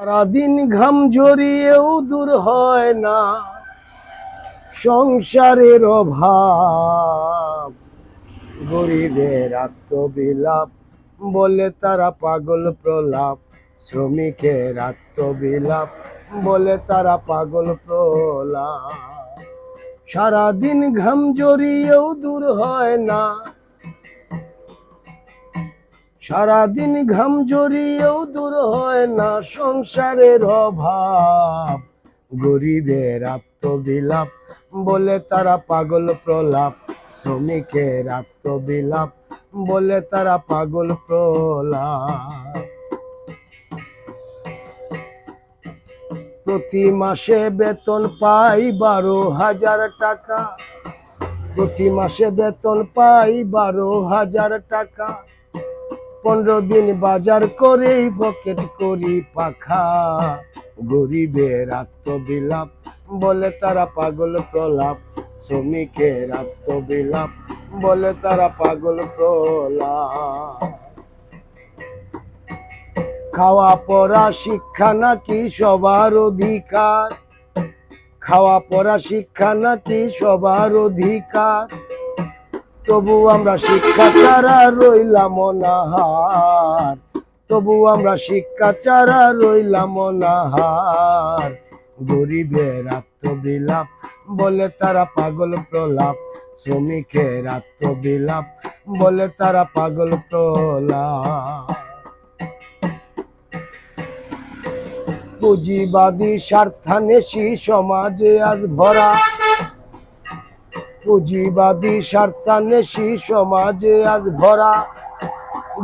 সারাদিন ঘাম ঝরিয়েও দূর হয় না। সংসারের অভাব, গরিবের আত্মবিলাপ বলে তারা পাগল প্রলাপ, শ্রমিকের আত্মবিলাপ বলে তারা পাগল প্রলাপ। সারাদিন ঘাম ঝরিয়েও দূর হয় না। সারাদিন ঘাম ঝরিয়েও দূর হয় না সংসারের অভাব। গরিবের আত্মবিলাপ বলে তারা পাগল প্রলাপ, শ্রমিকের আত্মবিলাপ বলে তারা পাগল প্রলাপ। প্রতি মাসে বেতন পাই বারো হাজার টাকা। প্রতি মাসে বেতন পাই বারো হাজার টাকা। পনেরো দিন বাজার করেই পকেট করি পাখা। গরিবের আত্মবিলাপ, বলে তারা পাগল প্রলাপ। শ্রমিকের আত্মবিলাপ, বলে তারা পাগল প্রলাপ। খাওয়া পড়া শিক্ষা নাকি সবার অধিকার? খাওয়া পড়া শিক্ষা নাকি সবার অধিকার? তবু আমরা শিক্ষা ছাড়া রইলাম অনাহার। তবু আমরা শিক্ষা ছাড়া রইলাম অনাহার। গরিবের আত্মবিলাপ বলে তারা পাগল প্রলাপ, শ্রমিকের আত্মবিলাপ বলে তারা পাগল প্রলাপ। পুঁজিবাদী স্বার্থান্বেষী সমাজে আজ ভরা পুঁজিবাদী স্বার্থান্বেষী সমাজে আজ ভরা।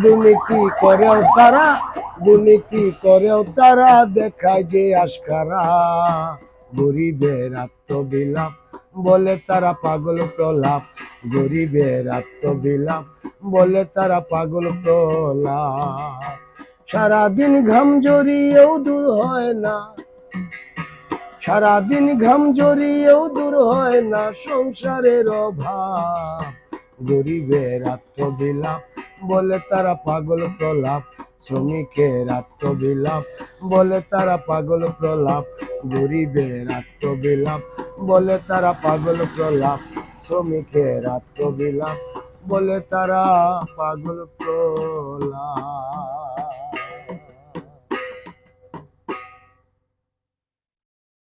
দুর্নীতি করেও তারা, দুর্নীতি করেও তারা দেখায় যে আশকারা গরিবের আত্মবিলাপ বলে তারা পাগল প্রলাপ। গরিবের আত্মবিলাপ বলে তারা পাগল প্রলাপ। সারাদিন ঘাম জড়িয়েও দূর হয় না। সারাদিন ঘাম জড়িয়েও দূর হয় না সংসারের অভাব। গরিবের আত্মবিলাপ বলে তারা পাগল প্রলাপ, শ্রমিকের আত্মবিলাপ বলে তারা পাগল প্রলাপ, গরিবের আত্মবিলাপ বলে তারা পাগল প্রলাপ, শ্রমিকের আত্মবিলাপ বলে তারা পাগল প্রলাপ।